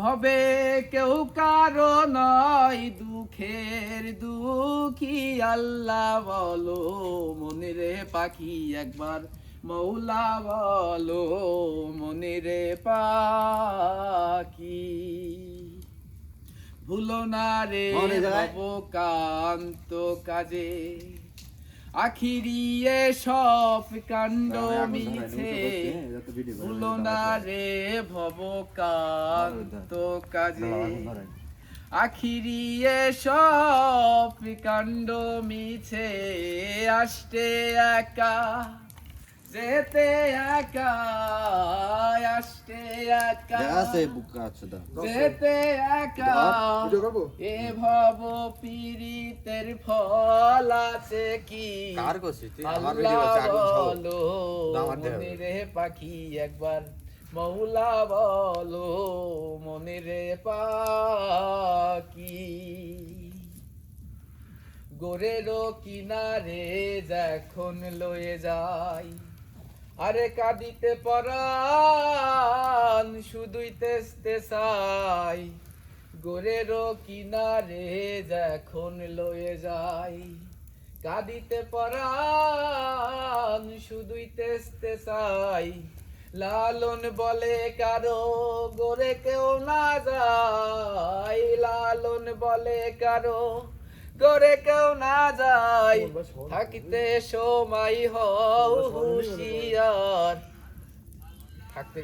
ভবে কেউ কারও নয় দুঃখের দুঃখী আল্লাহ বলো মনে রে পাখি একবার মৌলা বলো মনে রে পাখি। ভুলো না রে কান্ত কাজে। আখিরিয়ে সব কাণ্ড মিছে। না রে ভব কান্ত কাজে। আখিরিয়ে সব কাণ্ড মিছে। আসতে একা যেতে একা। আসতে একা আছে বুকা আছে দা যেতে একা ভিডিও করব এ ভব পীড়িতের ফল আছে কি কার তুই আমার ভিডিও আছে আগুন ছাও রে পাখি একবার মৌলা বলো মনে রে পাখি গোরেরও কিনারে যখন লয়ে যাই আরে কাঁদিতে পরান, শুধুই তেস্তে চাই। গোরেরও কিনারে যখন লয়ে যাই। কাঁদিতে পরান, শুধুই তেস্তে চাই। লালন বলে কারও গোরে কেউ না যায়। লালন বলে কারও গোরে কেউ না যায় থাকিতে সময় হও হুশিয়ার। থাকতে